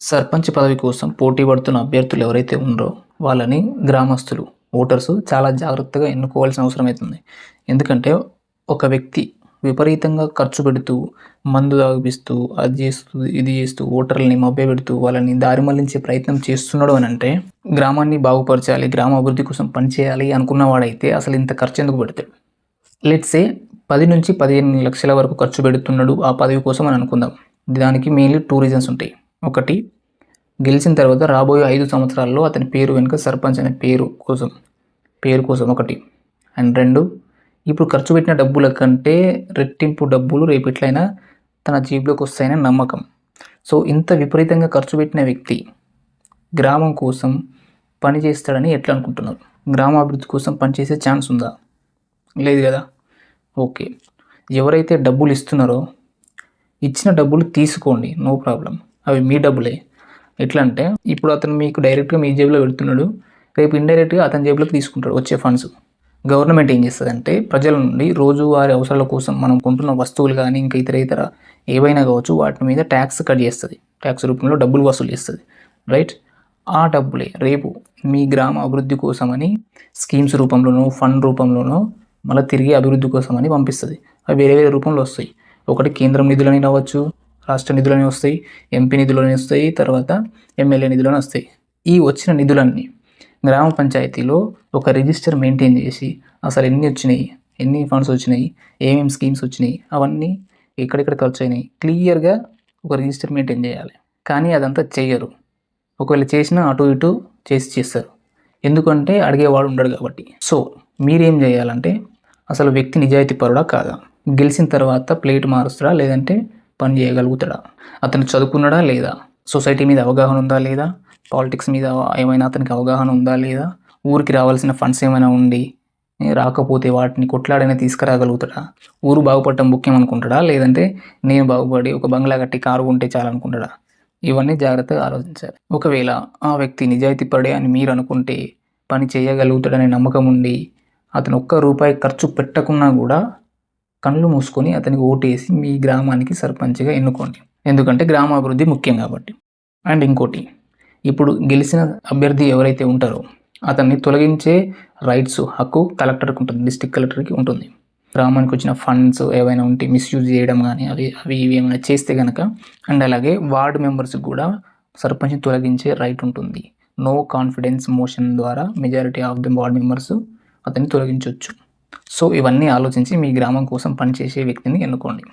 సర్పంచ్ పదవి కోసం పోటీ పడుతున్న అభ్యర్థులు ఎవరైతే ఉన్నారో వాళ్ళని గ్రామస్తులు ఓటర్స్ చాలా జాగ్రత్తగా ఎన్నుకోవాల్సిన అవసరం అవుతుంది. ఎందుకంటే ఒక వ్యక్తి విపరీతంగా ఖర్చు పెడుతూ మందు తాగిపిస్తూ అది చేస్తూ ఇది చేస్తూ ఓటర్లని మభ్యపెడుతూ వాళ్ళని దారి మళ్ళించే ప్రయత్నం చేస్తున్నాడు అని అంటే గ్రామాన్ని బాగుపరచాలి గ్రామ అభివృద్ధి కోసం పనిచేయాలి అనుకున్నవాడైతే అసలు ఇంత ఖర్చు ఎందుకు పెడతాడు? లెట్సే పది నుంచి పదిహేను లక్షల వరకు ఖర్చు పెడుతున్నాడు ఆ పదవి కోసం అని అనుకుందాం. దానికి మెయిన్లీ టూ రీజన్స్ ఉంటాయి. ఒకటి. గెలిచిన తర్వాత రాబోయే ఐదు సంవత్సరాల్లో అతని పేరు వెనుక సర్పంచ్ అనే పేరు కోసం పేరు కోసం ఒకటి. అండ్ రెండు ఇప్పుడు ఖర్చు పెట్టిన డబ్బుల కంటే రెట్టింపు డబ్బులు రేపు ఎట్లయినా తన జీబులోకి వస్తాయనే నమ్మకం. సో ఇంత విపరీతంగా ఖర్చు పెట్టిన వ్యక్తి గ్రామం కోసం పని చేస్తాడని ఎట్లా అనుకుంటున్నారు? గ్రామాభివృద్ధి కోసం పనిచేసే ఛాన్స్ ఉందా? లేదు కదా? ఓకే. ఎవరైతే డబ్బులు ఇస్తున్నారో ఇచ్చిన డబ్బులు తీసుకోండి. No problem. అవి మీ డబ్బులే. ఎట్లా అంటే ఇప్పుడు అతను మీకు డైరెక్ట్గా మీ జేబులో పెడుతున్నాడు. రేపు ఇండైరెక్ట్గా అతని జేబులోకి తీసుకుంటాడు వచ్చే ఫండ్స్. గవర్నమెంట్ ఏం చేస్తుందంటే ప్రజల నుండి రోజువారి అవసరాల కోసం మనం కొంటున్న వస్తువులు కానీ ఇంకా ఇతర ఇతర ఏవైనా కావచ్చు వాటి మీద ట్యాక్స్ కట్ చేస్తుంది. ట్యాక్స్ రూపంలో డబ్బులు వసూలు చేస్తుంది. రైట్? ఆ డబ్బులే. రేపు మీ గ్రామ అభివృద్ధి కోసమని స్కీమ్స్ రూపంలోనో ఫండ్ రూపంలోనో మళ్ళీ తిరిగి అభివృద్ధి కోసమని పంపిస్తుంది. అవి వేరే వేరే రూపంలో వస్తాయి. ఒకటి కేంద్రం నిధులని రావచ్చు రాష్ట్ర నిధులని వస్తాయి ఎంపీ నిధులని వస్తాయి తర్వాత ఎమ్మెల్యే నిధులని వస్తాయి. ఈ వచ్చిన నిధులన్నీ గ్రామ పంచాయతీలో ఒక రిజిస్టర్ మెయింటైన్ చేసి అసలు ఎన్ని వచ్చినాయి ఎన్ని ఫండ్స్ వచ్చినాయి ఏమేమి స్కీమ్స్ వచ్చినాయి అవన్నీ ఎక్కడెక్కడ ఖర్చు అయినాయి క్లియర్గా ఒక రిజిస్టర్ మెయింటైన్ చేయాలి. కానీ అదంతా చేయరు ఒకవేళ చేసినా అటు ఇటు చేసి చేస్తారు. ఎందుకంటే అడిగేవాడు ఉండడు కాబట్టి. సో మీరేం చేయాలంటే అసలు వ్యక్తి నిజాయితీ పరుడా కాదా? గెలిచిన తర్వాత ప్లేట్ మారుస్తారా లేదంటే పని చేయగలుగుతాడా? అతను చదువుకున్నాడా లేదా? సొసైటీ మీద అవగాహన ఉందా లేదా? పాలిటిక్స్ మీద ఏమైనా అతనికి అవగాహన ఉందా లేదా? ఊరికి రావాల్సిన ఫండ్స్ ఏమైనా ఉండి రాకపోతే వాటిని కొట్లాడైనా తీసుకురాగలుగుతాడా? ఊరు బాగుపడటం ముఖ్యం అనుకుంటాడా? లేదంటే నేను బాగుపడి ఒక బంగ్లా కట్టి కారు ఉంటే చాలనుకుంటాడా? ఇవన్నీ జాగ్రత్తగా ఆలోచించాలి. ఒకవేళ ఆ వ్యక్తి నిజాయితీ పడే అని మీరు అనుకుంటే పని చేయగలుగుతాడనే నమ్మకం ఉండి అతను ఒక్క రూపాయి ఖర్చు పెట్టకున్నా కూడా కళ్ళు మూసుకొని అతనికి ఓటేసి మీ గ్రామానికి సర్పంచ్గా ఎన్నుకోండి. ఎందుకంటే గ్రామాభివృద్ధి ముఖ్యం కాబట్టి. అండ్ ఇంకోటి ఇప్పుడు గెలిచిన అభ్యర్థి ఎవరైతే ఉంటారో అతన్ని తొలగించే రైట్స్ హక్కు కలెక్టర్కి ఉంటుంది డిస్టిక్ కలెక్టర్కి ఉంటుంది. గ్రామానికి వచ్చిన ఫండ్స్ ఏవైనా ఉంటే మిస్యూజ్ చేయడం కానీ అవి అవి ఇవి ఏమైనా చేస్తే కనుక అండ్ అలాగే వార్డు మెంబర్స్కి కూడా సర్పంచ్ని తొలగించే రైట్ ఉంటుంది. నో కాన్ఫిడెన్స్ మోషన్ ద్వారా majority of the ward members అతన్ని తొలగించవచ్చు సో ఇవన్నీ ఆలోచించి మీ గ్రామం కోసం పనిచేసే వ్యక్తిని ఎన్నుకోండి.